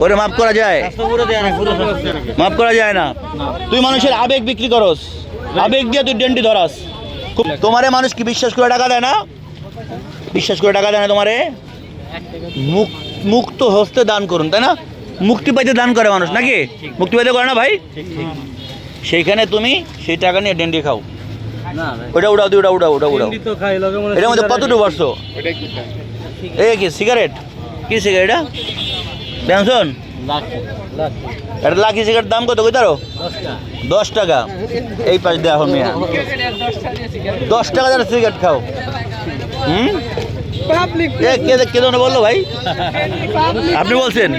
ওরে মাফ করা যায়। মাফ করা যায় না। তুই মানুষের আবেগ বিক্রি করস। আবেগ দিয়ে তুই ডেন্টি ধরাস। তোমারে মানুষ কি বিশ্বাস করে টাকা দেয় না? বিশ্বাস করে টাকা দেয় না তোমারে? মুক- মুক্ত হস্তে দান করুন, তাই না? মুক্তি পাইতে দান করে মানুষ, নাকি? মুক্তি পাইতে করে না ভাই? সেইখানে তুমি সেই টাকা নিয়ে ডেন্ডি খাও। ওটা উড়াও দি উড়াও উড়াও উড়াও এটার মধ্যে কতটুকু পারছ এ কি সিগারেট কি সিগারেট ব্যাংসন? এটা লাকি সিগারেট দাম কত কই তারো দশ টাকা। এই পাশ দেওয়া মিয়া। দশ টাকা যারা সিগারেট খাও। হুম? ভাই? আপনি বলছেন,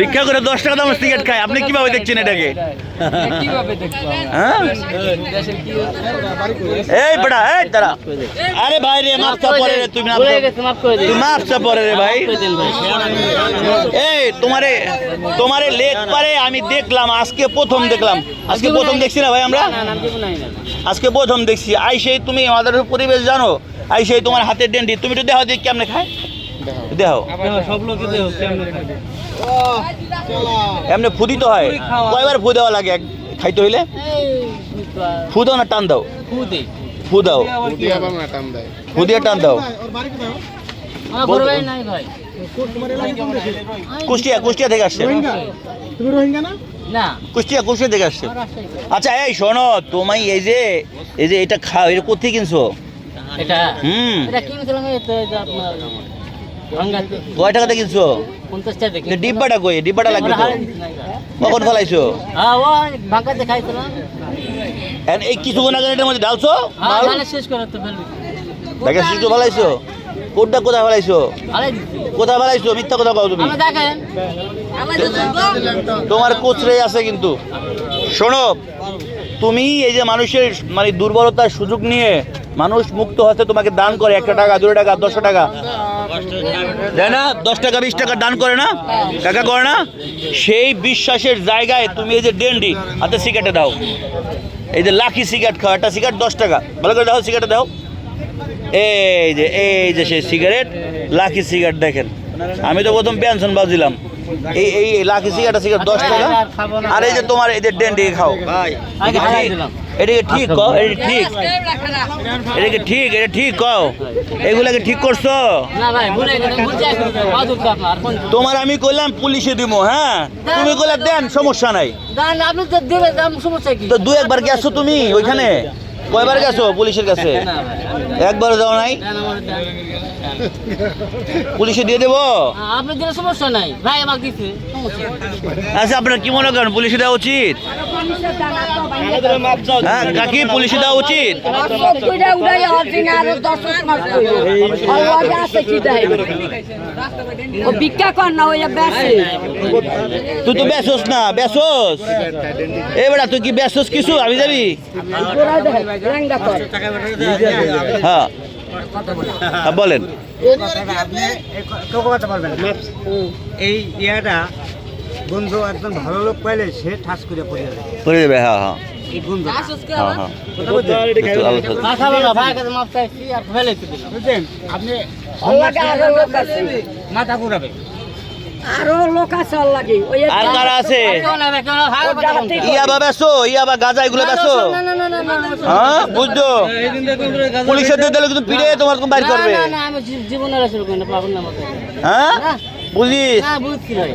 ভিক্ষা করে দশ টাকা দামের টিকিট খায়, আপনি কীভাবে দেখছেন এটাকে? হ্যাঁ? এই বেটা, এই তারা আরে ভাই রে মাপটা পরে রে, তুমি তুমি পরে রে ভাই। এই, তোমারে তোমারে লেক পারে আমি দেখলাম, আজকে প্রথম দেখলাম। আজকে প্রথম দেখছি না ভাই আমরা? আজকে প্রথম দেখছি। আই সেই তুমি আমাদের পরিবেশ জানো। আই সেই তোমার হাতের ডেন্ডি তুমি তো দেহ দিক কেমনে খায়। দেহ সব লোকে দেহ কেমনে এমনি ফু দিতে হয়। কয়বার ফু দেওয়া লাগে খাইতে হইলে? ফু দাও না টান দাও। ফু দাও। ফু দিয়ে টান দাও। কুষ্টিয়া কুষ্টিয়া থেকে আসছে। তুমি রোহিঙ্গা না? না। কুষ্টিয়া কুষ্টিয়া থেকে আসছে। আচ্ছা এই শোনো তুমি এই যে এই যে এটা খাও এটা কোথায় কিনছো? এটা হুম। এটা কিনেছিলাম আপনার কয় টাকাতে কিনছো ডিব্বাটা কই? ডিব্বাটা লাগবে তো। কখন ফেলাইছো? হ্যাঁ এই কিছুক্ষণ আগে এটার মধ্যে ডালছো হ্যাঁ মাল ধানে শেষ করে তো ফেলবি। দেখে শিশু ফেলাইছো? কোনটা কোথায় ফেলাইছো? কোথায় ফেলাইছো? মিথ্যা কথা কও তুমি। তোমার কোচরে আছে কিন্তু। শোনো তুমি এই যে মানুষের মানে দুর্বলতার সুযোগ নিয়ে মানুষ মুক্ত হতে তোমাকে দান করে, একটা টাকা, দুটো টাকা দশশো টাকা। তাই না? দশ টাকা, বিশ টাকা দান করে না? টাকা করে না? সেই বিশ্বাসের জায়গায় তুমি এই যে ডেন্ডি, হাতে সিগারেটে দাও। এই যে লাকি সিগারেট খাও, একটা সিগারেট দশ টাকা। ভালো করে দাও, সিগারেটে দাও। এই যে এই যে সেই সিগারেট, লাকি সিগারেট দেখেন। আমি তো প্রথম পেনশন বাজিলাম। এই এই লাকি সিগারেট সিগারেট দশ টাকা। আর এই যে তোমার এই যে ডেন্ডি খাও। এটাকে ঠিক কও এটা ঠিক? এটাকে ঠিক এটা ঠিক কও। এগুলাকে ঠিক করছ? তোমার আমি কইলাম পুলিশে দিব হ্যাঁ? তুমি কইলা দেন সমস্যা নাই। তো দেবে দাম কি? তো দু একবার গেছো তুমি ওইখানে? কয়বার গেছো পুলিশের কাছে? একবার যাও নাই? পুলিশে দিয়ে দেবো? আপনার আপনি সমস্যা নাই। ভাই আমাকে দিচ্ছে। আচ্ছা আপনার কি মনে করেন পুলিশে দেওয়া উচিত? হ্যাঁ কাকি পুলিশে দেওয়া উচিত? তুই তো বেসোস না বেসোস। এ বেটা তুই কি বেসোস কিছু? আমি যাবি? হ্যাঁ। হ্যাঁ, বলেন। এই ইয়াটা বন্ধু একজন ভালো লোক পাইলে সে ঠাস করে পড়ে যাবে। করে দেবে হ্যাঁ হ্যাঁ। হ্যাঁ হ্যাঁ মাথা ঘুরাবে। আরও লোক আছে আল্লাহকে। আর কারা আছে? বলতে। ইয়াবা বেসো ইয়াবা গাঁজা এগুলো বেসো। না, না, না, না, না, না, না। হ্যাঁ বুঝছ? পুলিশের দিয়ে দিলে কিন্তু পিড়ে তোমার কোন বাইর করবে। না, না, আমি জীবনের আসলে করি না, না হ্যাঁ? বুঝিস? না, বুঝছি ভাই।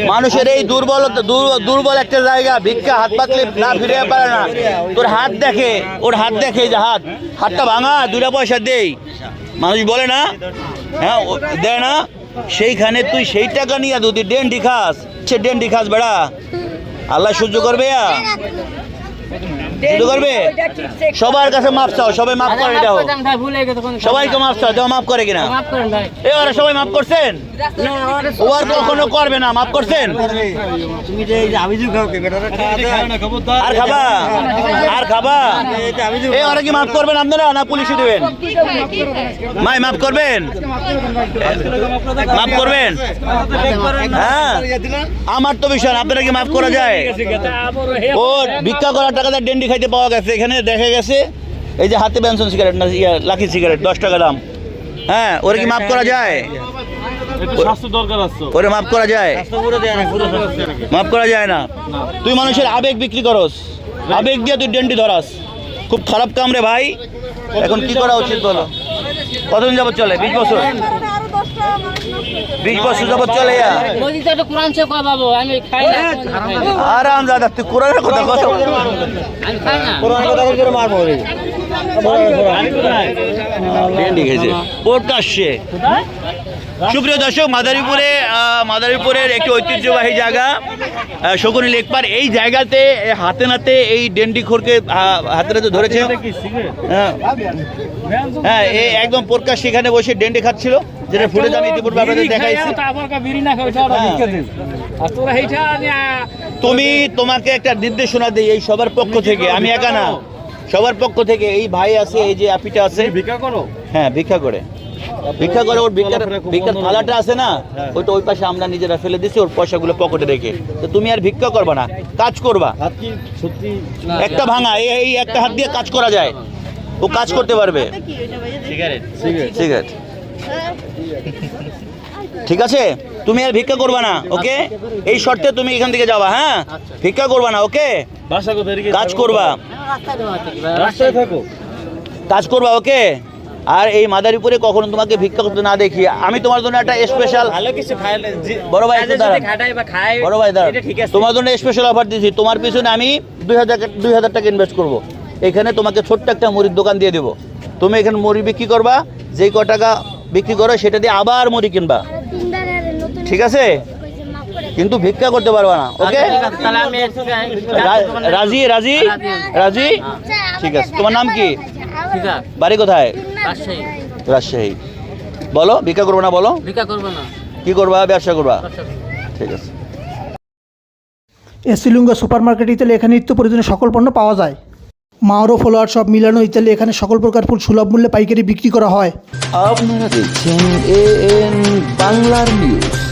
মানুষের এই দুর্বলতা দুর- দুর্বল একটা জায়গা, ভিক্ষা, হাত পাতলে না ফিরে পারে না। তোর হাত দেখে, ওর হাত দেখে যে হাত। হাতটা ভাঙা দুটা পয়সা দেই। মানুষ বলে না? হ্যাঁ দেয় না? সেইখানে তুই সেই টাকা নিয়ে যদি ডেন্ডি খাস। সে ডেন্ডি খাস বেড়া। আল্লাহ সহ্য করবে করবে? সবার কাছে মাপ চাও সবাই মাপ করে দাও মাফ করে গেছে সবাইকে মাপ চাও দেওয়া মাপ করে কিনা। মাফ করেন এবারে সবাই মাপ করছেন? ও আর কখনো করবে না মাপ করছেন? আর খাবা? আর খাবা? এ ওরা কি মাফ করবেন আপনারা না পুলিশে দেবেন? মাই মাফ করবেন? মাফ করবেন? হ্যাঁ? আমার তো বিষয় আপনারা কি মাফ করা যায়? ও ভিক্ষা করার টাকা দিয়ে ডেন্ডি খাইতে পাওয়া গেছে। এখানে দেখা গেছে এই যে হাতে বেনসন সিগারেট না ইয়া লাকি সিগারেট দশ টাকা দাম। হ্যাঁ ওরে কি মাফ করা যায়? ওরে মাফ করা যায়? মাফ করা যায় না? তুই মানুষের আবেগ বিক্রি করস। আবেগ দিয়ে তুই ডেন্টি ধরাস। খুব খারাপ কাম রে ভাই। এখন কি করা উচিত বলো? কতদিন যাবত চলে? বিশ বছর? বিশ বছর যাবত চলে না। আরাম দাদা তুই কোরআনের কথা কত পুরোনো কথা করে মারবো রে। সুপ্রিয় দর্শক মাদারীপুরে মাদারীপুরের একটি ঐতিহ্যবাহী জায়গা আহ, শকুনি লেকপার এই জায়গাতে হাতে নাতে এই ডেন্ডি খোরকে হাতে নাতে ধরেছে। হ্যাঁ। হ্যাঁ এই একদম প্রকাশ সেখানে বসে ডেন্ডি খাচ্ছিল। যেটা ফুটেজ আমি ইতিপূর্বে আপনাদের দেখাইছি। হ্যাঁ। তুমি তোমাকে একটা নির্দেশনা দিই এই সবার পক্ষ থেকে আমি একা না। সবার পক্ষ থেকে এই ভাই আছে এই যে আপিটা আছে। ভিক্ষা করো? হ্যাঁ ভিক্ষা করে। ভিক্ষা করে ওর ভিক্ষার ভিক্ষার থালাটা আছে না ওইটা ওই পাশে আমরা নিজেরা ফেলে দিছি ওর পয়সাগুলো পকেটে রেখে। তো তুমি আর ভিক্ষা করবা না কাজ করবা। একটা ভাঙা এই এই একটা হাত দিয়ে কাজ করা যায়। ও কাজ করতে পারবে। সিগারেট। সিগারেট। ঠিক আছে? তুমি আর ভিক্ষা করবা না ওকে? এই শর্তে তুমি এখান থেকে যাবা হ্যাঁ? ভিক্ষা করবা না ওকে? কাজ করবা। কাজ করবা ওকে? আর এই মাদারীপুরে কখনো তোমাকে ভিক্ষা করতে না দেখি। আমি তোমার জন্য একটা স্পেশাল বড় ভাই বড় ভাই দাঁড়ান। তোমার জন্য স্পেশাল অফার দিয়েছি তোমার পিছনে আমি দুই হাজার দুই হাজার টাকা ইনভেস্ট করব। এখানে তোমাকে ছোট্ট একটা মুড়ির দোকান দিয়ে দেবো। তুমি এখানে মুড়ি বিক্রি করবা। যেই ক টাকা বিক্রি করো সেটা দিয়ে আবার মুড়ি কিনবা। ঠিক আছে? কিন্তু ভিক্ষা করতে পারবা না ওকে? আচ্ছা, রাজি রাজি? রাজি ঠিক আছে। তোমার নাম কি? বাড়ি কোথায়? রাজশাহী। রাজশাহী। বলো ভিক্ষা করব না বলো? ভিক্ষা করব না। কি করবা? ব্যবসা করবা? ঠিক আছে। এসিলুঙ্গা সুপার মার্কেট তাহলে এখানে নিত্য প্রয়োজনীয় সকল পণ্য পাওয়া যায়। মাওরো ফলোয়ার সব মিলানো ইত্যাদি এখানে সকল প্রকার ফুল সুলভ মূল্যে পাইকারি বিক্রি করা হয়। আপনারা দেখছেন এ বাংলার নিউজ